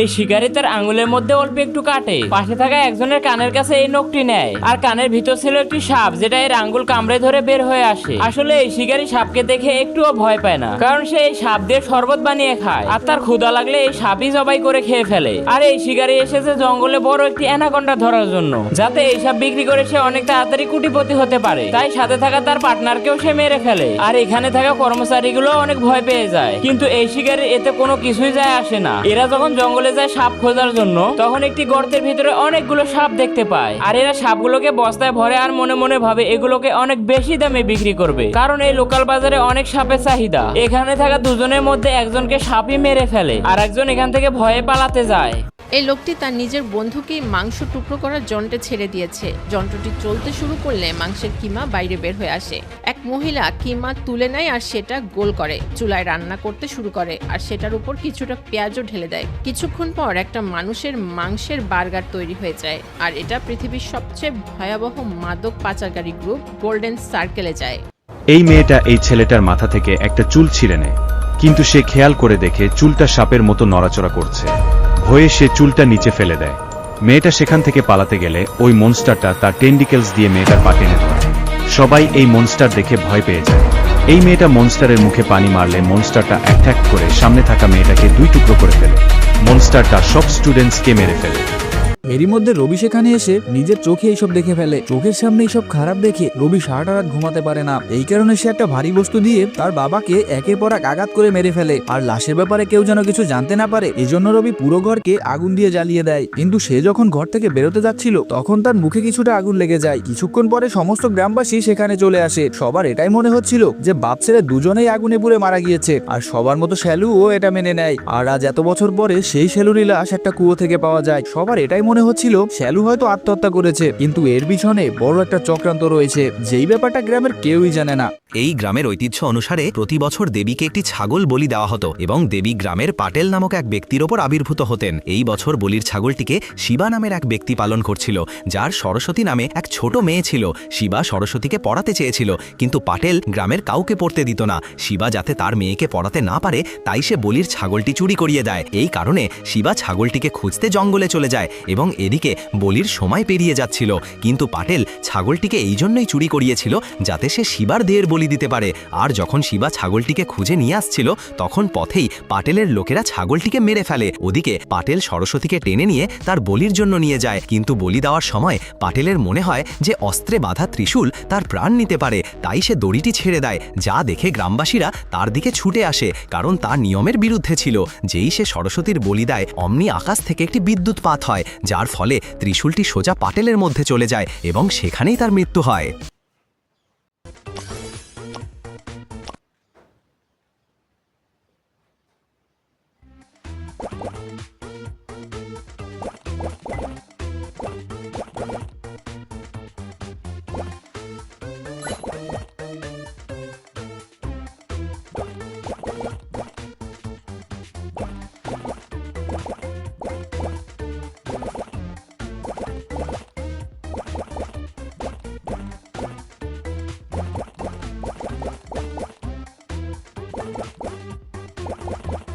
এই শিকারি তার আঙুলের মধ্যে অল্প একটু কাটে। পাশে থাকা একজনের কানের কাছে এই নখটি নেয়। আর কানের ভিতর ছিল একটি সাপ, যেটা এর আঙ্গুল কামড়ে ধরে বের হয়ে আসে। আসলে এই শিকারি সাপকে দেখে একটুও ভয় পায় না। কারণ সে এই সাপ দিয়ে শরবত বানিয়ে খায়। আর তার ক্ষুধা লাগলে এই সাপই জবাই করে খেয়ে ফেলে। আর এই শিকারি এসেছে জঙ্গলে বড় একটি অ্যানাকন্ডা ধরার জন্য। যাতে এই সাপ বিক্রি করে সে অনেক তাড়াতাড়ি কুটিপতি হতে পারে। তাই সাথে থাকা তার পার্টনারকেও সে মেরে ফেলে। আর এখানে থাকা কর্মচারীগুলো অনেক ভয় পেয়ে যায়। কিন্তু এই শিকারের এতে কোনো কিছুই যায় আসে না। এরা যখন জঙ্গলে যায় সাপ খোঁজার জন্য, তখন একটি গর্তের ভিতরে অনেকগুলো সাপ দেখতে পায়। আর এরা সাপগুলোকে বস্তায় ভরে আর মনে মনে ভাবে এগুলোকে অনেক বেশি দামে বিক্রি করবে। কারণ এই লোকাল বাজারে অনেক সাপের চাহিদা। এখানে থাকা দুজনের মধ্যে একজনকে সাপই মেরে ফেলে, আর একজন এখান থেকে ভয়ে পালাতে যায়। এই লোকটি তার নিজের বন্ধুকেই মাংস টুকরো করার যন্ত্রে ছেড়ে দিয়েছে। যন্ত্রটি চলতে শুরু করলে মাংসের কিমা বাইরে বের হয়ে আসে। এক মহিলা কিমা তুলে নেয় আর সেটা গোল করে, চুলায় রান্না করতে শুরু করে আর সেটার উপর কিছুটা পেঁয়াজও ঢেলে দেয়। কিছুক্ষণ পর একটা মানুষের মাংসের বার্গার তৈরি হয়ে যায় আর এটা পৃথিবীর সবচেয়ে ভয়াবহ মাদক পাচারকারী গ্রুপ গোল্ডেন সার্কেলে যায়। এই মেয়েটা এই ছেলেটার মাথা থেকে একটা চুল ছিঁড়ে নেয়, কিন্তু সে খেয়াল করে দেখে চুলটা সাপের মতো নড়াচড়া করছে। ভয়ে সে চুলটা নিচে ফেলে দেয়। মেয়েটা সেখান থেকে পালাতে গেলে ওই মনস্টারটা তার টেন্ডিকেলস দিয়ে মেয়েটার পা টেনে ধরে সবাই এই মনস্টার দেখে ভয় পেয়ে যায়। এই মেয়েটা মনস্টারের মুখে পানি মারলে মনস্টারটা অ্যাট্যাক করে সামনে থাকা মেয়েটাকে দুই টুকরো করে ফেলে। মনস্টারটা সব স্টুডেন্টসকে মেরে ফেলে। এরই মধ্যে রবি সেখানে এসে নিজের চোখে এইসব দেখে ফেলে। চোখের সামনে এইসব খারাপ দেখে রবি সারাটা রাত ঘুমাতে পারে না। এই কারণে সে একটা ভারী বস্তু দিয়ে তার বাবাকে একের পর এক আঘাত করে মেরে ফেলে। আর লাশের ব্যাপারে কেউ যেন কিছু জানতে না পারে, এজন্য রবি পুরো ঘরকে আগুন দিয়ে জ্বালিয়ে দেয়। কিন্তু সে যখন ঘর থেকে বেরোতে যাচ্ছিল, তখন তার মুখে কিছুটা আগুন লেগে যায়। কিছুক্ষণ পরে সমস্ত গ্রামবাসী সেখানে চলে আসে। সবার এটাই মনে হচ্ছিল যে বাপ ছেলে দুজনেই আগুনে পুড়ে মারা গিয়েছে। আর সবার মতো শ্যালুও এটা মেনে নেয়। আর আজ এত বছর পরে সেই শ্যালুরই লাশ একটা কুয়ো থেকে পাওয়া যায়। সবার এটাই মনে হচ্ছিল শ্যালু হয়তো আত্মহত্যা করেছে, কিন্তু এর পিছনে বড় একটা চক্রান্ত রয়েছে, যেই ব্যাপারটা গ্রামের কেউই জানে না। এই গ্রামের ঐতিহ্য অনুসারে প্রতি বছর দেবীকে একটি ছাগল বলি দেওয়া হতো এবং দেবী গ্রামের পাটেল নামক এক ব্যক্তির ওপর আবির্ভূত হতেন। এই বছর বলির ছাগলটিকে শিবা নামের এক ব্যক্তি পালন করছিল, যার সরস্বতী নামে এক ছোট মেয়ে ছিল। শিবা সরস্বতীকে পড়াতে চেয়েছিল, কিন্তু পাটেল গ্রামের কাউকে পড়তে দিত না। শিবা যাতে তার মেয়েকে পড়াতে না পারে, তাই সে বলির ছাগলটি চুরি করিয়ে দেয়। এই কারণে শিবা ছাগলটিকে খুঁজতে জঙ্গলে চলে যায় এবং এদিকে বলির সময় পেরিয়ে যাচ্ছিল, কিন্তু পাটেল ছাগলটিকে এই জন্যই চুরি করিয়েছিল যাতে সে শিবার দেহের বলি দিতে পারে। আর যখন শিবা ছাগলটিকে খুঁজে নিয়ে আসছিল, তখন পথেই পাটেলের লোকেরা ছাগলটিকে মেরে ফেলে। ওদিকে পাটেল সরস্বতীকে টেনে নিয়ে তার বলির জন্য নিয়ে যায়, কিন্তু বলি দেওয়ার সময় পাটেলের মনে হয় যে অস্ত্রে বাঁধা ত্রিশূল তার প্রাণ নিতে পারে, তাই সে দড়িটি ছেড়ে দেয়, যা দেখে গ্রামবাসীরা তার দিকে ছুটে আসে, কারণ তা নিয়মের বিরুদ্ধে ছিল। যেই সে সরস্বতীর বলি দেয়, অমনি আকাশ থেকে একটি বিদ্যুৎ পাত হয় যার ফলে ত্রিশূলটি সোজা পাটেলের মধ্যে চলে যায় এবং সেখানেই তার মৃত্যু হয়। cuac, cuac.